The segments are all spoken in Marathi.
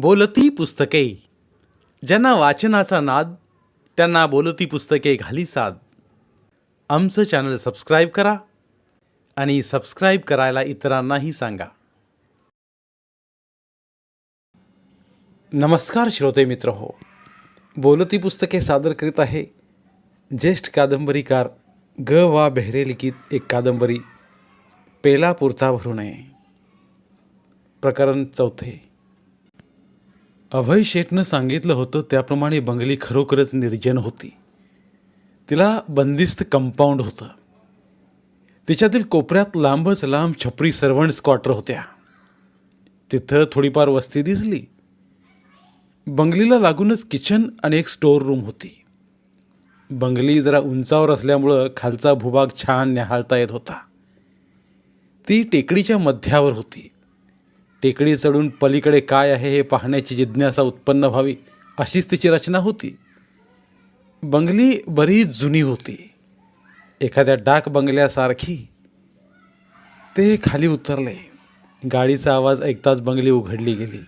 बोलती पुस्तके. ज्यांना वाचनाचा नाद त्यांना बोलती पुस्तके घाली साद. आमचं चॅनल सबस्क्राईब करा आणि सबस्क्राईब करायला इतरांनाही सांगा. नमस्कार श्रोते मित्र हो. बोलती पुस्तके सादर करीत आहे ज्येष्ठ कादंबरीकार ग वा बेहरे लिखित एक कादंबरी पेलापूरचा भरू नये प्रकरण चौथे. अभय शेठनं सांगितलं होतं त्याप्रमाणे बंगली खरोखरच निर्जन होती. तिला बंदिस्त कंपाऊंड होतं. तिच्यातील कोपऱ्यात लांबच लांब छपरी सर्वंट्स क्वार्टर होत्या. तिथं थोडीफार वस्ती दिसली. बंगलीला लागूनच किचन आणि एक स्टोअर रूम होती. बंगली जरा उंचावर असल्यामुळं खालचा भूभाग छान न्याहाळता येत होता. ती टेकडीच्या मध्यावर होती. टेकडी चढून पलीकडे काय आहे हे पाहण्याची जिज्ञासा उत्पन्न व्हावी अशीच तिची रचना होती. बंगली बरीच जुनी होती. एखाद्या डाक बंगल्यासारखी. ते खाली उतरले. गाडीचा आवाज ऐकताच बंगली उघडली गेली.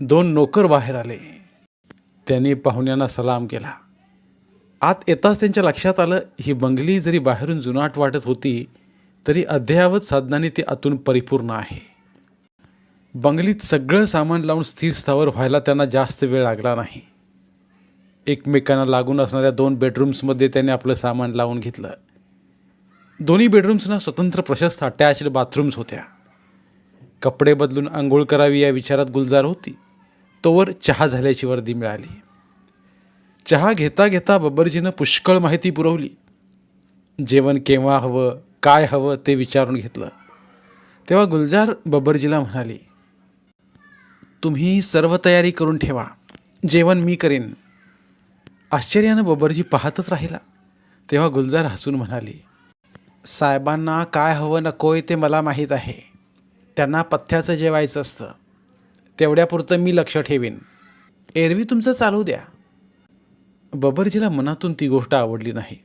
दोन नोकर बाहेर आले. त्यांनी पाहुण्यांना सलाम केला. आत येताच त्यांच्या लक्षात आलं ही बंगली जरी बाहेरून जुनाट वाटत होती तरी अद्ययावत साधनाने ती आतून परिपूर्ण आहे. बंगलीत सगळं सामान लावून स्थिर स्थावर व्हायला त्यांना जास्त वेळ लागला नाही. एकमेकांना लागून असणाऱ्या दोन बेडरूम्समध्ये त्याने आपलं सामान लावून घेतलं. दोन्ही बेडरूम्सना स्वतंत्र प्रशस्त अटॅच्ड बाथरूम्स होत्या. कपडे बदलून आंघोळ करावी या विचारात गुलजार होती. तोवर चहा झाल्याची वर्दी मिळाली. चहा घेता घेता बब्बरजीनं पुष्कळ माहिती पुरवली. जेवण केव्हा हवं काय हवं ते विचारून घेतलं. तेव्हा गुलजार बब्बरजीला म्हणाली तुम्ही सर्व तयारी करून ठेवा. जेवण मी करेन. आश्चर्यानं बबरजी पाहतच राहिला. तेव्हा गुलजार हसून म्हणाली साहेबांना काय हवं नकोय ते मला माहीत आहे. त्यांना पथ्याचं जेवायचं असतं. तेवढ्यापुरतं मी लक्ष ठेवीन. एरवी तुमचं चालू द्या. बबरजीला मनातून ती गोष्ट आवडली नाही.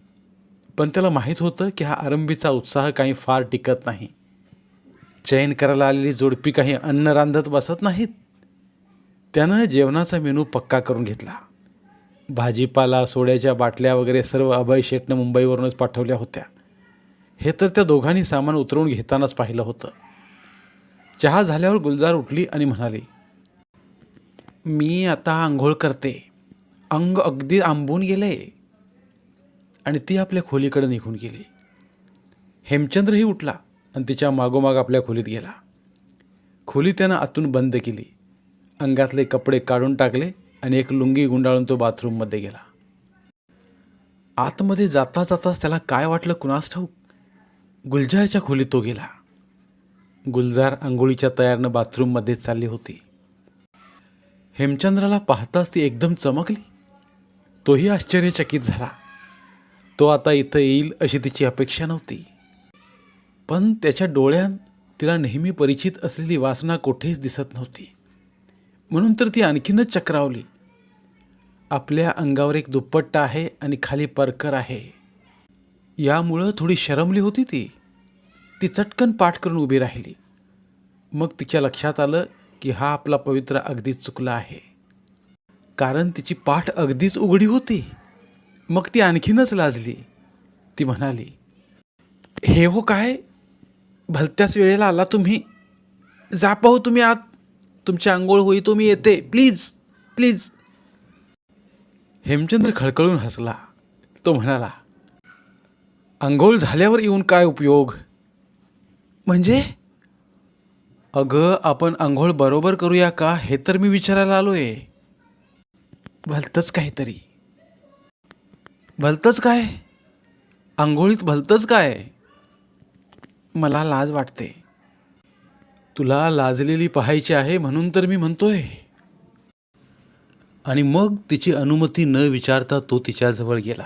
पण त्याला माहीत होतं की हा आरंभीचा उत्साह काही फार टिकत नाही. चयन करायला आलेली जोडपी काही अन्न रांधत बसत नाहीत. त्यानं जेवणाचा मेनू पक्का करून घेतला. भाजीपाला सोड्याच्या बाटल्या वगैरे सर्व अभय शेटनं मुंबईवरूनच पाठवल्या होत्या. हे तर त्या दोघांनी सामान उतरवून घेतानाच पाहिलं होतं. चहा झाल्यावर गुलजार उठली आणि म्हणाली मी आता आंघोळ करते. अंग अगदी आंबून गेले. आणि ती आपल्या खोलीकडे निघून गेली. हेमचंद्रही उठला आणि तिच्या मागोमाग आपल्या खोलीत गेला. खोली त्यानं आतून बंद केली. अंगातले कपडे काढून टाकले आणि एक लुंगी गुंडाळून तो बाथरूममध्ये गेला. आतमध्ये जाता जाताच त्याला काय वाटलं कुणास ठाऊक? गुलजारच्या खोलीत तो गेला. गुलजार आंघोळीच्या तयारनं बाथरूममध्ये चालली होती. हेमचंद्राला पाहताच ती एकदम चमकली. तोही आश्चर्यचकित झाला. तो आता इथं येईल अशी तिची अपेक्षा नव्हती. पण त्याच्या डोळ्यात तिला नेहमी परिचित असलेली वासना कोठेच दिसत नव्हती. म्हणून तर ती आणखीनच चक्रावली. आपल्या अंगावर एक दुपट्टा आहे आणि खाली परकर आहे. यामुळं थोडी शरमली होती ती. ती चटकन पाठ करून उभी राहिली. मग तिच्या लक्षात आलं की हा आपला पवित्र अगदीच चुकला आहे. कारण तिची पाठ अगदीच उघडी होती. मग ती आणखीनच लाजली. ती म्हणाली हे हो काय? भलत्याच वेळेला आला तुम्ही. जा पाहू तुम्ही आत. तुमची आंघोळ होई तो मी येते. Please please. हेमचंद्र खळखळून हसला. तो म्हणाला आंघोळ झाल्यावर येऊन काय उपयोग? म्हणजे? अगं आपण आंघोळ बरोबर करूया का हे तर मी विचारायला आलोय. भलतंच काहीतरी. भलतंच काय? आंघोळीत भलतंच काय? मला लाज वाटते. तुला लाजलेली पाहायची आहे म्हणून तर मी म्हणतोय. आणि मग तिची अनुमती न विचारता तो तिच्याजवळ गेला.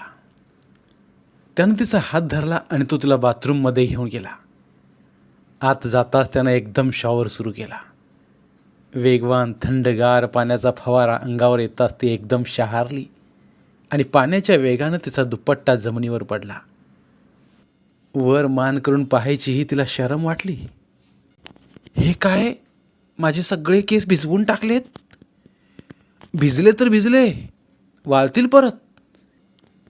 त्यानं तिचा हात धरला आणि तो तिला बाथरूममध्ये घेऊन गेला. आत जाताच त्यानं एकदम शॉवर सुरू केला. वेगवान थंडगार पाण्याचा फवारा अंगावर येताच ती एकदम शहारली आणि पाण्याच्या वेगानं तिचा दुपट्टा जमिनीवर पडला. वर मान करून पाहायचीही तिला शरम वाटली. हे काय? माझे सगळे केस भिजवून टाकलेत. भिजले तर भिजले वाळतील परत.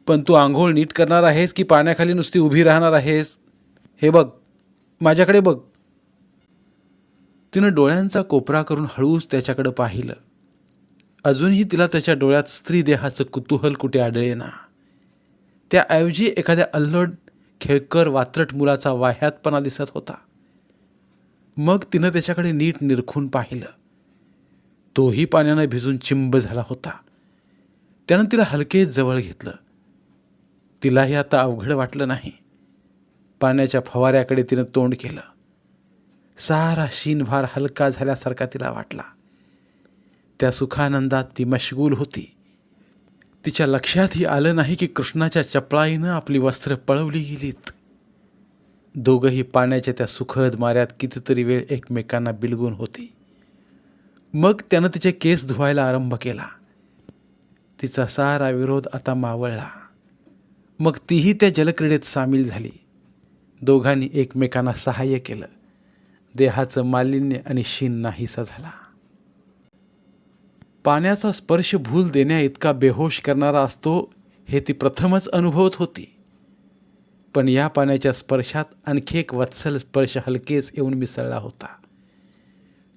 पण तू आंघोळ नीट करणार आहेस की पाण्याखाली नुसती उभी राहणार आहेस? हे बघ माझ्याकडे बघ. तिनं डोळ्यांचा कोपरा करून हळूच त्याच्याकडं पाहिलं. अजूनही तिला त्याच्या डोळ्यात स्त्री देहाचं कुतूहल कुठे आढळे ना त्याऐवजी एखाद्या अल्लड खेळकर वात्रट मुलाचा वाह्यातपणा दिसत होता. मग तिनं त्याच्याकडे नीट निरखून पाहिलं. तोही पाण्यानं भिजून चिंब झाला होता. त्यानं तिला हलके जवळ घेतलं. तिलाही आता अवघड वाटलं नाही. पाण्याच्या फवाऱ्याकडे तिनं तोंड केलं. सारा शीनभार हलका झाल्यासारखा तिला वाटला. त्या सुखानंदात ती मशगूल होती. तिच्या लक्षातही आलं नाही की कृष्णाच्या चपळाईनं आपली वस्त्र पळवली गेलीत. दोघंही पाण्याच्या त्या सुखद माऱ्यात कितीतरी वेळ एकमेकांना बिलगून होती. मग त्यानं तिचे केस धुवायला आरंभ केला. तिचा सारा विरोध आता मावळला. मग तीही त्या जलक्रीडेत सामील झाली. दोघांनी एकमेकांना सहाय्य केलं. देहाचं मालिन्य आणि शीन नाहीसा झाला. पाण्याचा स्पर्श भूल देण्या इतका बेहोश करणारा असतो हे ती प्रथमच अनुभवत होती. पण या पाण्याच्या स्पर्शात आणखी एक वत्सल स्पर्श हलकेच येऊन मिसळला होता.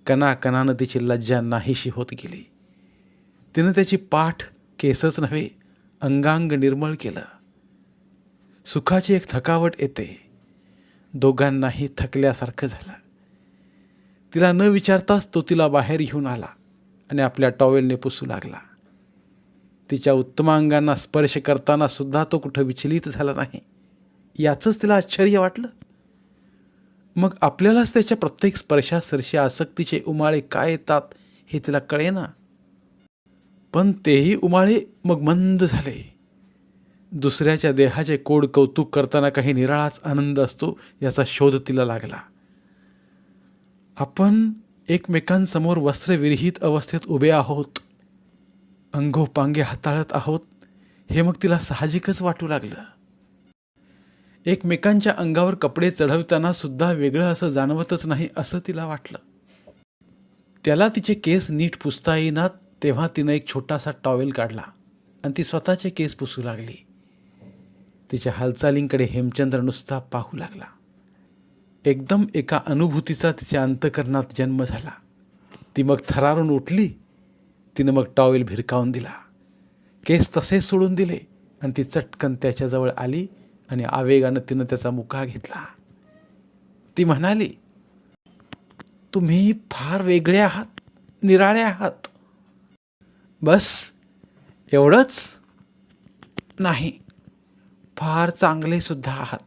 कणाकणानं तिची लज्जा नाहीशी होत गेली. तिनं त्याची पाठ केसच नव्हे अंगांग निर्मळ केलं. सुखाची एक थकावट येते. दोघांनाही थकल्यासारखं झालं. तिला न विचारताच तो तिला बाहेर घेऊन आला आणि आपल्या टॉवेलने पुसू लागला. तिच्या उत्तमांगांना स्पर्श करताना सुद्धा तो कुठं विचलित झाला नाही. याचंच तिला आश्चर्य वाटलं. मग आपल्यालाच त्याच्या प्रत्येक स्पर्शासरशी आसक्तीचे उमाळे काय येतात हे तिला कळेना. पण तेही उमाळे मग मंद झाले. दुसऱ्याच्या देहाचे कोड कौतुक करताना काही निराळाच आनंद असतो याचा शोध तिला लागला. आपण एकमेकांसमोर वस्त्रविरहित अवस्थेत उभे आहोत. अंगोपांगे हाताळत आहोत. हे मग तिला साहजिकच वाटू लागलं. एकमेकांच्या अंगावर कपडे चढवताना सुद्धा वेगळं असं जाणवतच नाही असं तिला वाटलं. त्याला तिचे केस नीट पुसता येईनात तेव्हा तिनं एक छोटासा टॉवेल काढला आणि ती स्वतःचे केस पुसू लागली. तिच्या हालचालींकडे हेमचंद्र नुसता पाहू लागला. एकदम एका अनुभूतीचा तिच्या अंतकरणात जन्म झाला. ती मग थरारून उठली. तिनं मग टॉवेल भिरकावून दिला. केस तसेच सोडून दिले आणि ती चटकन त्याच्याजवळ आली. आणि आवेगानं तिनं त्याचा मुका घेतला. ती म्हणाली तुम्ही फार वेगळे आहात निराळे आहात. बस एवढंच नाही फार चांगले सुद्धा आहात.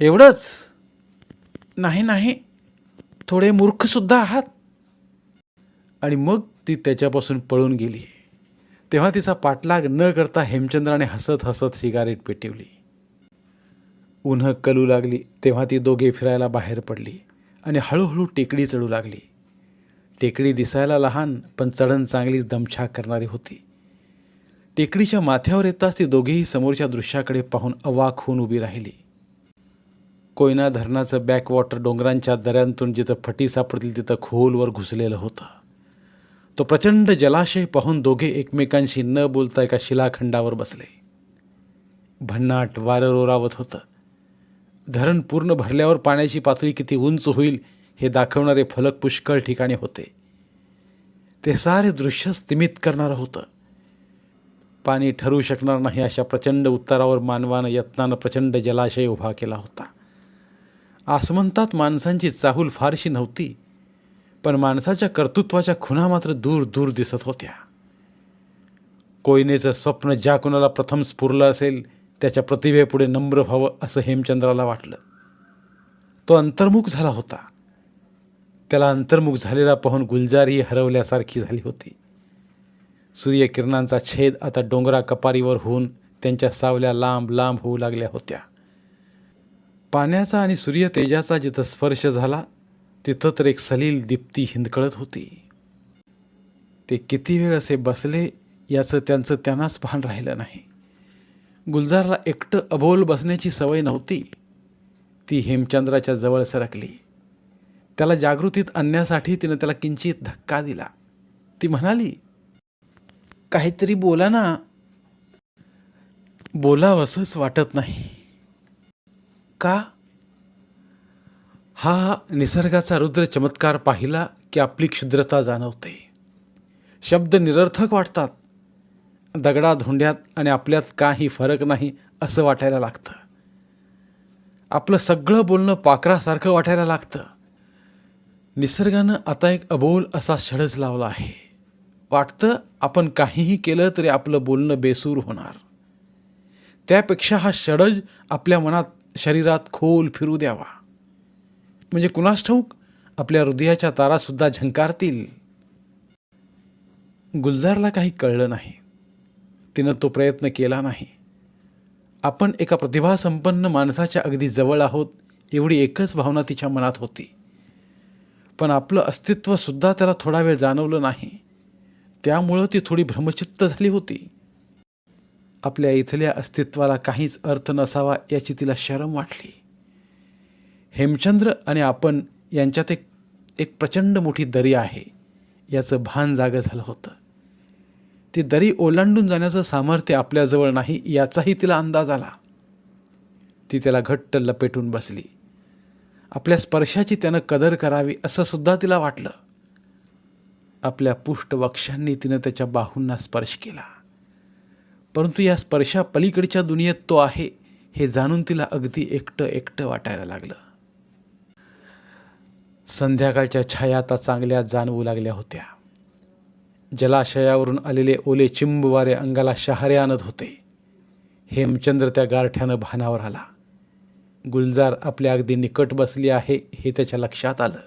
एवढंच नाही नाही थोडे मूर्खसुद्धा आहात. आणि मग ती त्याच्यापासून पळून गेली. तेव्हा तिचा पाठलाग न करता हेमचंद्राने हसत हसत सिगारेट पेटवली. उन्ह कलू लागली तेव्हा ती दोघे फिरायला बाहेर पडली आणि हळूहळू टेकडी चढू लागली. टेकडी दिसायला लहान पण चढण चांगलीच दमछाक करणारी होती. टेकडीच्या माथ्यावर येताच ती दोघेही समोरच्या दृश्याकडे पाहून अवाक होऊन उभी राहिली. कोयना धरणाचं बॅकवॉटर डोंगरांच्या दऱ्यांतून जिथं फटी सापडतील तिथं खोलवर घुसलेलं होतं. तो प्रचंड जलाशय पाहून दोघे एकमेकांशी न बोलता एका शिलाखंडावर बसले. भन्नाट वारं रोरावत होतं. धरण पूर्ण भरल्यावर पाण्याची पातळी किती उंच होईल हे दाखवणारे फलक पुष्कळ ठिकाणी होते. ते सारे दृश्य स्तिमित करणारं होतं. पाणी ठरू शकणार नाही अशा प्रचंड उत्तरावर मानवानं यत्नानं प्रचंड जलाशय उभा केला होता. आसमंतात माणसांची चाहूल फारशी नव्हती. पण माणसाच्या कर्तृत्वाच्या खुणा मात्र दूर दूर दिसत होत्या. कोयनेचं स्वप्न ज्या कुणाला प्रथम स्फुरलं असेल त्याच्या प्रतिभेपुढे नम्र व्हावं असं हेमचंद्राला वाटलं. तो अंतर्मुख झाला होता. त्याला अंतर्मुख झालेला पाहून गुलजारही हरवल्यासारखी झाली होती. सूर्यकिरणांचा छेद आता डोंगरा कपारीवर होऊन त्यांच्या सावल्या लांब लांब होऊ लागल्या होत्या. पाण्याचा आणि सूर्यतेजाचा जिथं स्पर्श झाला तिथं तर एक सलील दीप्ती हिंदकळत होती. ते किती वेळ असे बसले याचं त्यांचं त्यांनाच भान राहिलं नाही. गुलजारला एकटं अबोल बसण्याची सवय नव्हती. ती हेमचंद्राच्या जवळ सरकली. त्याला जागृतीत आणण्यासाठी तिनं त्याला किंचित धक्का दिला. ती म्हणाली काहीतरी बोला ना. बोलावंसंच वाटत नाही. का? हा निसर्गाचा रुद्र चमत्कार पाहिला की आपली क्षुद्रता जाणवते. शब्द निरर्थक वाटतात. दगडा धोंड्यात आणि आपल्यात काही फरक नाही असं वाटायला लागतं. आपलं सगळं बोलणं पाखरासारखं वाटायला लागतं. निसर्गानं आता एक अबोल असा षडज लावला आहे. वाटतं आपण काहीही केलं तरी आपलं बोलणं बेसूर होणार. त्यापेक्षा हा षडज आपल्या मनात शरीरात खोल फिरू द्यावा. म्हणजे कुणास ठाऊक? आपल्या हृदयाच्या तारासुद्धा झंकारतील. गुलजारला काही कळलं नाही. तिनं तो प्रयत्न केला नाही. आपण एका प्रतिभासंपन्न माणसाच्या अगदी जवळ आहोत एवढी एकच भावना तिच्या मनात होती. पण आपलं अस्तित्वसुद्धा त्याला थोडा वेळ जाणवलं नाही. त्यामुळं ती थोडी भ्रमचित्त झाली होती. आपल्या इथल्या अस्तित्वाला काहीच अर्थ नसावा याची तिला शरम वाटली. हेमचंद्र आणि आपण यांच्यात एक एक प्रचंड मोठी दरी आहे याचं भान जागं झालं होतं. ती दरी ओलांडून जाण्याचं सामर्थ्य आपल्याजवळ नाही याचाही तिला अंदाज आला. ती त्याला घट्ट लपेटून बसली. आपल्या स्पर्शाची त्यानं कदर करावी असं सुद्धा तिला वाटलं. आपल्या पुष्टवक्षांनी तिनं त्याच्या बाहूंना स्पर्श केला. परंतु या स्पर्शा पलीकडच्या दुनियेत तो आहे हे जाणून तिला अगदी एकटं एकटं वाटायला लागलं. संध्याकाळच्या छाया आता चांगल्या जाणवू लागल्या होत्या. जलाशयावरून आलेले ओले चिंब वारे अंगाला शहारे आणत होते. हेमचंद्र त्या गारठ्यानं भानावर आला. गुलजार आपल्या अगदी निकट बसली आहे हे त्याच्या लक्षात आलं.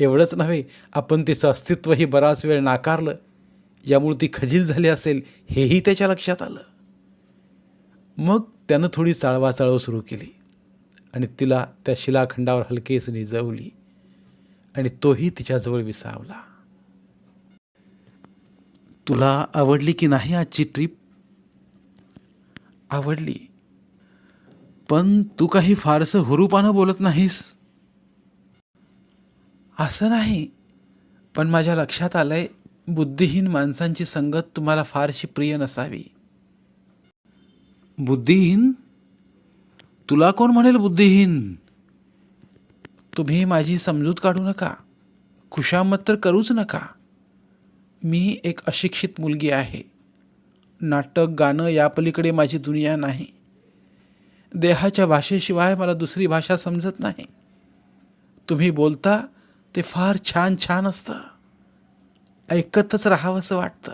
एवढंच नव्हे आपण तिचं अस्तित्वही बराच वेळ नाकारलं. यामुळे ती खजील झाली असेल हेही त्याच्या लक्षात आलं. मग त्यानं थोडी चाळवाचाळव सुरू केली आणि तिला त्या शिलाखंडावर हलकेच निजवली आणि तोही तिच्याजवळ विसावला. तुला आवडली की नाही आजची ट्रीप आवडली. पण तू काही फारसं हुरूपानं बोलत नाहीस. असं नाही. पण माझ्या लक्षात आलंय बुद्धिहीन माणसांची संगत तुम्हाला फारशी प्रिय नसावी. बुद्धिहीन? तुला कोण म्हणेल बुद्धिहीन? तुम्ही माझी समजूत काढू नका. खुशामत तर करूच नका. मी एक अशिक्षित मुलगी आहे. नाटक गाणं यापलीकडे माझी दुनिया नाही. देहाच्या भाषेशिवाय मला दुसरी भाषा समजत नाही. तुम्ही बोलता ते फार छान छान असतं. ऐकतच राहावंसं वाटतं.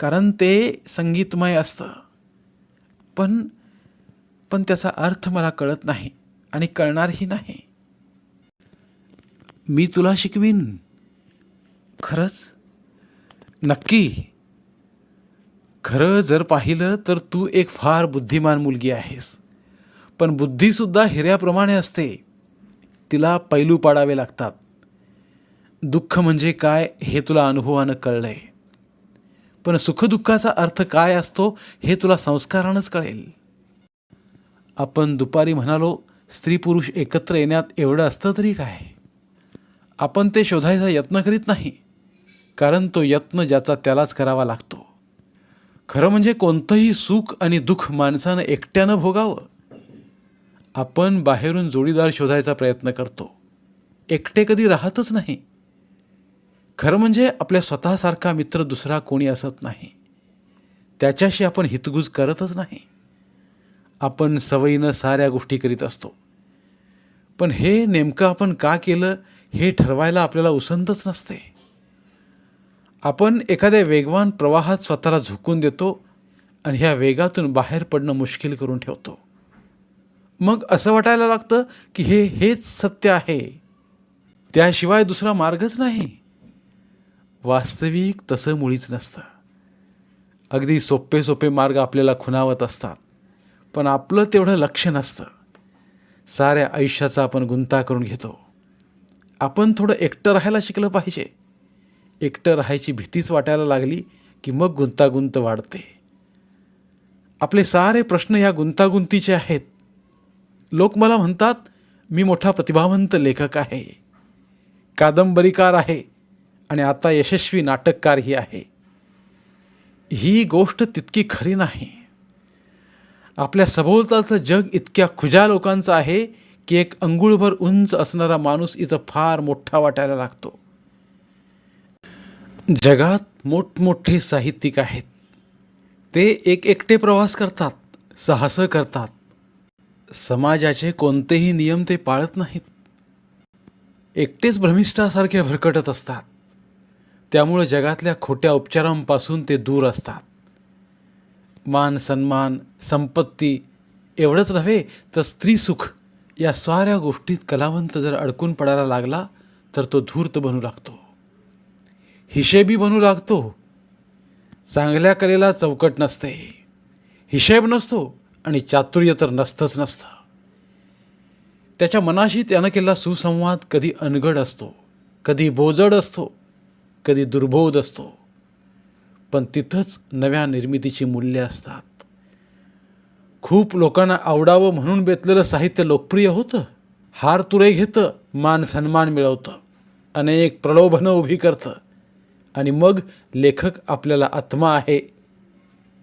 कारण ते संगीतमय असतं. पण पण त्याचा अर्थ मला कळत नाही आणि कळणारही नाही. मी तुला शिकवीन. खरंच? नक्की. खरं जर पाहिलं तर तू एक फार बुद्धिमान मुलगी आहेस. पण बुद्धीसुद्धा हिऱ्याप्रमाणे असते. तिला पैलू पाडावे लागतात. दुःख म्हणजे काय हे तुला अनुभवानं कळलंय. पण सुखदुःखाचा अर्थ काय असतो हे तुला संस्कारानंच कळेल. आपण दुपारी म्हणालो स्त्री पुरुष एकत्र येण्यात एवढं असतं तरी काय? आपण ते शोधायचा यत्न करीत नाही कारण तो यत्न ज्याचा त्यालाच करावा लागतो. खरं म्हणजे कोणतंही सुख आणि दुःख माणसानं एकट्यानं भोगावं. आपण बाहेरून जोडीदार शोधायचा प्रयत्न करतो. एकटे कधी राहतच नाही. खरं म्हणजे आपल्या स्वतःसारखा मित्र दुसरा कोणी असत नाही. त्याच्याशी आपण हितगुज करतच नाही. आपण सवयीनं साऱ्या गोष्टी करीत असतो. पण हे नेमकं आपण का केलं हे ठरवायला आपल्याला उसंतच नसते. आपण एखाद्या वेगवान प्रवाहात स्वतःला झुकून देतो आणि ह्या वेगातून बाहेर पडणं मुश्किल करून ठेवतो. मग असं वाटायला लागतं की हे हेच सत्य आहे. त्याशिवाय दुसरा मार्गच नाही. वास्तविक तसं मुळीच नसतं. अगदी सोपे सोपे मार्ग आपल्याला खुणावत असतात पण आपलं तेवढं लक्ष नसतं. साऱ्या आयुष्याचा आपण गुंता करून घेतो. आपण थोडं एकटं राहायला शिकलं पाहिजे. एकटं राहायची भीतीच वाटायला लागली की मग गुंतागुंत वाढते. आपले सारे प्रश्न ह्या गुंतागुंतीचे आहेत. लोक मला म्हणतात मी मोठा प्रतिभावंत लेखक आहे. कादंबरीकार आहे आणि आता यशस्वी नाटककारही आहे. ही गोष्ट तितकी खरी नाही. आपल्या सभोवतालचं जग इतक्या खुजा लोकांचं आहे की एक अंघुळभर उंच असणारा माणूस इथं फार मोठा वाटायला लागतो. जगात मोठमोठे साहित्यिक आहेत. ते एक एकटे प्रवास करतात साहसं करतात. समाजाचे कोणतेही नियम ते पाळत नाहीत. एकटेच भ्रमिष्ठासारखे भरकटत असतात. त्यामुळे जगातल्या खोट्या उपचारांपासून ते दूर असतात. मान सन्मान संपत्ती एवढंच नव्हे तर स्त्रीसुख या साऱ्या गोष्टीत कलावंत जर अडकून पडायला लागला तर तो धूर्त बनू लागतो. हिशेबी बनू लागतो. चांगल्या कलेला चौकट नसते. हिशेब नसतो आणि चातुर्य तर नसतंच नसतं. त्याच्या मनाशी त्यानं केलेला सुसंवाद कधी अनगड असतो कधी बोजड असतो कधी दुर्बोध असतो. पण तिथंच नव्या निर्मितीची मूल्ये असतात. खूप लोकांना आवडावं म्हणून बेतलेलं साहित्य लोकप्रिय होतं. हार तुरे घेतं मान सन्मान मिळवतं. अनेक प्रलोभनं उभी करतं. आणि मग लेखक आपल्याला आत्मा आहे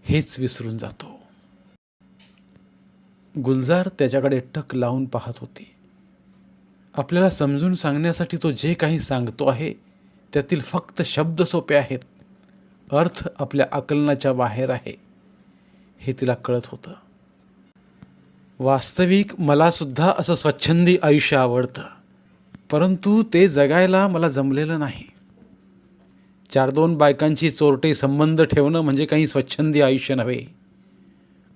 हेच विसरून जातो. गुलजार त्याच्याकडे टक लावून पाहत होती. आपल्याला समजून सांगण्यासाठी तो जे काही सांगतो आहे त्यातील फक्त शब्द सोपे आहेत. अर्थ आपल्या आकलनाच्या बाहेर आहे हे तिला कळत होतं. वास्तविक मलासुद्धा असं स्वच्छंदी आयुष्य आवडतं. परंतु ते जगायला मला जमलेलं नाही. चार दोन बायकांची चोरटे संबंध ठेवणं म्हणजे काही स्वच्छंदी आयुष्य नव्हे.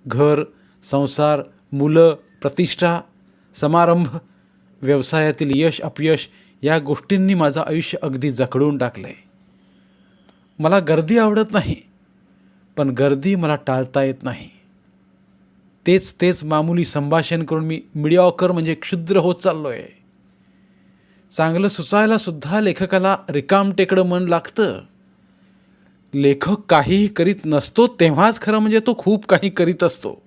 घर संसार मुलं प्रतिष्ठा समारंभ व्यवसायातील यश अपयश या गोष्टींनी माझं आयुष्य अगदी जखडून टाकलं आहे मला गर्दी आवडत नाही पण गर्दी मला टाळता येत नाही. तेच तेच मामुली संभाषण करून मी मिडियाकर म्हणजे क्षुद्र होत चाललो आहे चांगलं सुचायला सुद्धा लेखकाला रिकाम टेकडं मन लागतं. लेखक काहीही करीत नसतो तेव्हाच खरं म्हणजे तो खूप काही करीत असतो.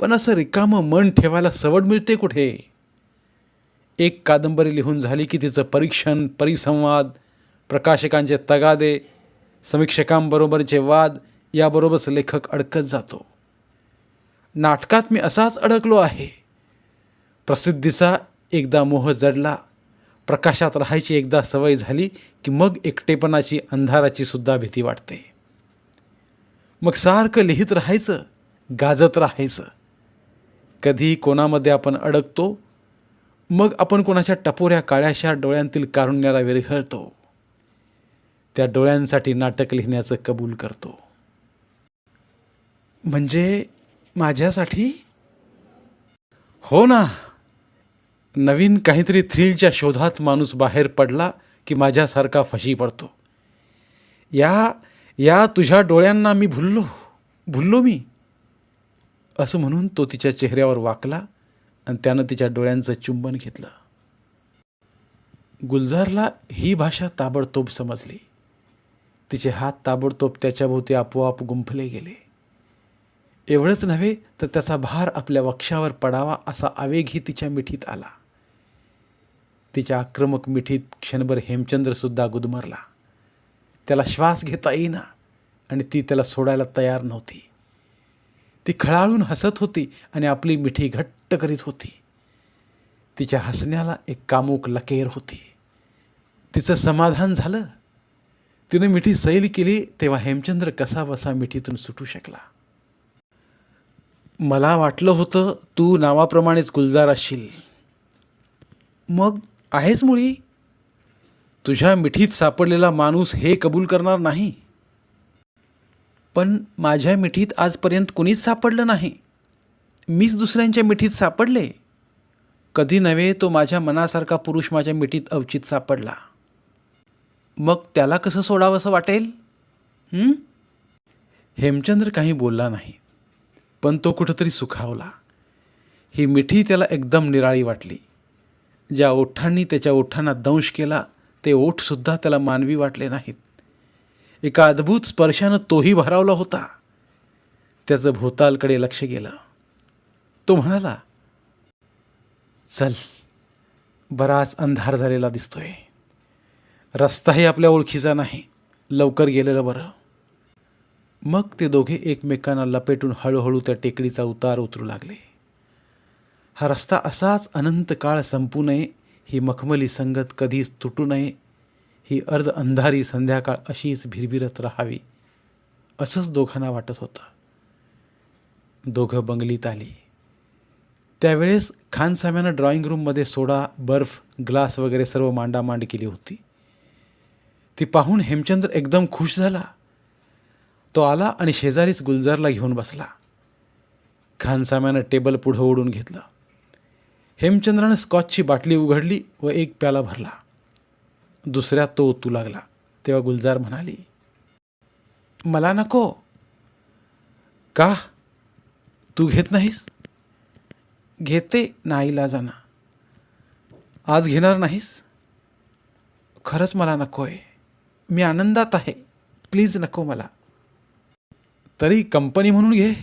पण असं रिकामं मन ठेवायला सवड मिळते कुठे? एक कादंबरी लिहून झाली की तिचं परीक्षण परिसंवाद प्रकाशकांचे तगादे समीक्षकांबरोबरचे वाद याबरोबरच लेखक अडकत जातो. नाटकात मी असाच अडकलो आहे. प्रसिद्धीचा एकदा मोह जडला. प्रकाशात राहायची एकदा सवय झाली की मग एकटेपणाची अंधाराची सुद्धा भीती वाटते. मग सारखं लिहित राहायचं गाजत राहायचं. कधी कोणामध्ये आपण अडकतो मग आपण कोणाच्या टपोऱ्या काळ्याशा डोळ्यांतील कारुण्याला विरघळतो. त्या डोळ्यांसाठी नाटक लिहिण्याचं कबूल करतो. म्हणजे माझ्यासाठी? हो ना. नवीन काहीतरी थ्रिलच्या शोधात माणूस बाहेर पडला की माझ्यासारखा फशी पडतो. या या तुझ्या डोळ्यांना मी भुललो. भुललो मी. असं म्हणून तो तिच्या चेहऱ्यावर वाकला आणि त्यानं तिच्या डोळ्यांचं चुंबन घेतलं. गुलजारला ही भाषा ताबडतोब समजली. तिचे हात ताबडतोब त्याच्याभोवती आपोआप गुंफले गेले. एवढंच नव्हे तर त्याचा भार आपल्या वक्षावर पडावा असा आवेगही तिच्या मिठीत आला. तिच्या आक्रमक मिठीत क्षणभर हेमचंद्रसुद्धा गुदमरला. त्याला श्वास घेता येईना आणि ती त्याला सोडायला तयार नव्हती. ती खळाळून हसत होती आणि आपली मिठी घट्ट करीत होती. तिच्या हसण्याला एक कामुक लकेर होती. तिचं समाधान झालं. तिने मिठी सैल केली तेव्हा हेमचंद्र कसा बसा मिठीतून सुटू शकला. मला वाटलं होतं तू नावाप्रमाणेच गुलजार असशील. मग आहेच मुळी? तुझ्या मिठीत सापडलेला माणूस हे कबूल करणार नाही. पण माझ्या मिठीत आजपर्यंत कुणीच सापडलं नाही. मीच दुसऱ्यांच्या मिठीत सापडले. कधी नव्हे तो माझ्या मनासारखा पुरुष माझ्या मिठीत अवचित सापडला. मग त्याला कसं सोडावंसं वाटेल? हेमचंद्र काही बोलला नाही. पण तो कुठंतरी सुखावला. ही मिठी त्याला एकदम निराळी वाटली. ज्या ओठांनी त्याच्या ओठांना दंश केला ते ओठसुद्धा त्याला मानवी वाटले नाहीत. एका अद्भुत स्पर्शानं तोही भारावला होता. त्याचं भोतालकडे लक्ष गेलं. तो म्हणाला चल बराच अंधार झालेला दिसतोय. रस्ताही आपल्या ओळखीचा नाही. लवकर गेलेलं बरं. मग ते दोघे एकमेकांना लपेटून हळूहळू त्या टेकडीचा उतार उतरू लागले. हा रस्ता असाच अनंत काळ संपू नये ही मखमली संगत कधीच तुटू नये ही अर्ध अंधारी संध्याकाळ अशीच भिरभिरत राहावी असंच दोघांना वाटत होतं. दोघं बंगलीत आली. त्यावेळेस खानसाम्यानं ड्रॉइंग रूममध्ये सोडा बर्फ ग्लास वगैरे सर्व मांडामांड केली होती. ती पाहून हेमचंद्र एकदम खुश झाला. तो आला आणि शेजारीच गुलजारला घेऊन बसला. खानसाम्यानं टेबल पुढं ओढून घेतलं. हेमचंद्रानं स्कॉचची बाटली उघडली व एक प्याला भरला. दुसऱ्या तो ओतू लागला. तेव्हा गुलजार म्हणाली मला नको. का? तू घेत नाहीस? घेते नाईला जाना आज घेणार नाहीस? खरंच मला नको आहे मी आनंदात आहे. प्लीज नको मला. तरी कंपनी म्हणून घे.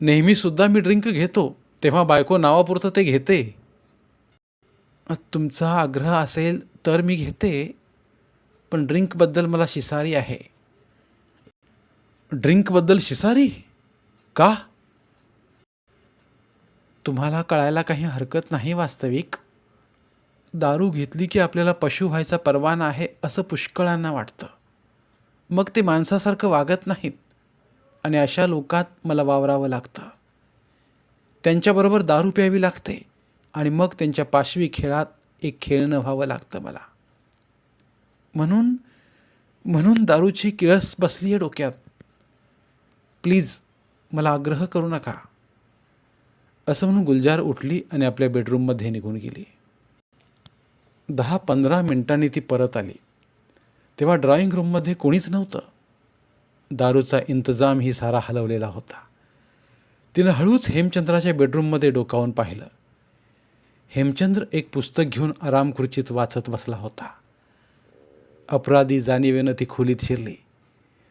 नेहमीसुद्धा मी ड्रिंक घेतो तेव्हा बायको नावापुरतं ते घेते. तुमचा आग्रह असेल तर मी घेते पण ड्रिंकबद्दल मला शिसारी आहे. ड्रिंकबद्दल शिसारी? का? तुम्हाला कळायला काही हरकत नाही वास्तविक? दारू घेतली की आपल्याला पशु व्हायचा परवाना आहे असं पुष्कळांना वाटतं. मग ते माणसासारखं वागत नाहीत. आणि अशा लोकात मला वावरावं लागतं. त्यांच्याबरोबर दारू प्यावी लागते आणि मग त्यांच्या पाशवी खेळात एक खेळणं व्हावं लागतं मला. म्हणून म्हणून दारूची किळस बसली आहे डोक्यात. प्लीज मला आग्रह करू नका. असं म्हणून गुलजार उठली आणि आपल्या बेडरूममध्ये निघून गेली. दहा पंधरा मिनिटांनी ती परत आली. तेव्हा ड्रॉइंग रूममध्ये कोणीच नव्हतं. दारूचा इंतजाम ही सारा हलवलेला होता. तिनं हळूच हेमचंद्राच्या बेडरूममध्ये डोकावून पाहिलं. हेमचंद्र एक पुस्तक घेऊन आराम खुर्चीत वाचत बसला होता. अपराधी जाणीवेनं ती खोलीत शिरली.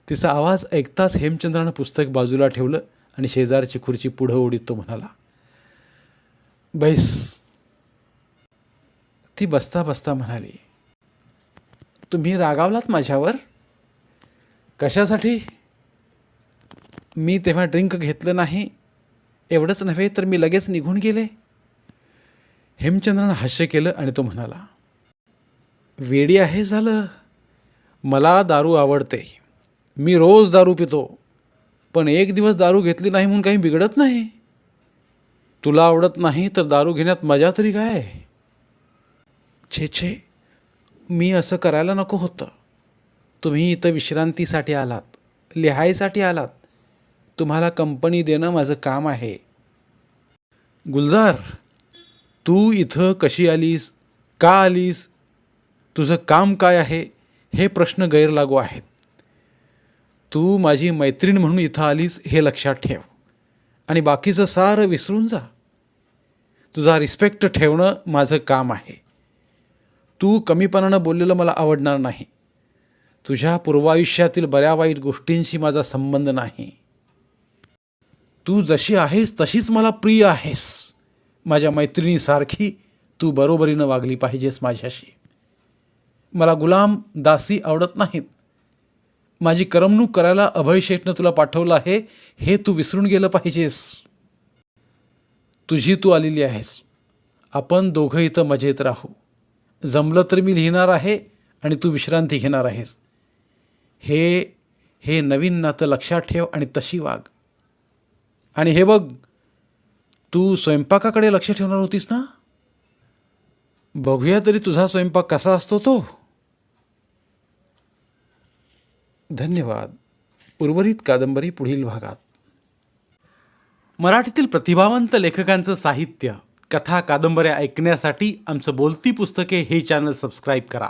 तिचा आवाज ऐकताच हेमचंद्रानं पुस्तक बाजूला ठेवलं आणि शेजारची खुर्ची पुढं ओढीत तो म्हणाला बैस. ती बसता बसता म्हणाली तुम्ही रागावलात माझ्यावर? कशासाठी? मी तेव्हा ड्रिंक घेतलं नाही एवढंच नव्हे तर मी लगेच निघून गेले. हेमचंद्रनं हास्य केलं आणि तो म्हणाला वेडी आहे झालं. मला दारू आवडते. मी रोज दारू पितो पण एक दिवस दारू घेतली नाही म्हणून काही बिघडत नाही. तुला आवडत नाही तर दारू घेण्यात मजा तरी काय छे छे. मी असं करायला नको होतं. तुम्ही इथं विश्रांतीसाठी आलात लिहायसाठी आलात तुम्हाला कंपनी देणं माझं काम आहे. गुलजार तू इथं कशी आलीस का आलीस तुझं काम काय आहे हे प्रश्न गैरलागू आहेत. तू माझी मैत्रीण म्हणून इथं आलीस हे लक्षात ठेव. आणि बाकीचं सारं विसरून जा. तुझा रिस्पेक्ट ठेवणं माझं काम आहे. तू कमीपणानं बोललेलं मला आवडणार नाही. तुझ्या पूर्वायुष्यातील बऱ्या वाईट गोष्टींशी माझा संबंध नाही. तू जशी आहेस तशीच मला प्रिय आहेस. माझ्या मैत्रिणीसारखी तू बरोबरीनं वागली पाहिजेस माझ्याशी. मला गुलाम दासी आवडत नाहीत. माझी करमणूक करायला अभय शेठनं तुला पाठवलं आहे हे तू विसरून गेलं पाहिजेस. तुझी तू आलेली आहेस. आपण दोघं इथं मजेत राहू. जमलं तर मी लिहिणार आहे आणि तू विश्रांती घेणार आहेस. हे हे नवीन नातं लक्षात ठेव आणि तशी वाग. आणि हे बघ तू स्वयंपाकाकडे लक्ष ठेवणार होतीस ना? बघूया तरी तुझा स्वयंपाक कसा असतो तो. धन्यवाद. उर्वरित कादंबरी पुढील भागात. मराठीतील प्रतिभावंत लेखकांचं साहित्य कथा कादंबऱ्या ऐकण्यासाठी आमचं बोलती पुस्तके हे चॅनल सबस्क्राईब करा.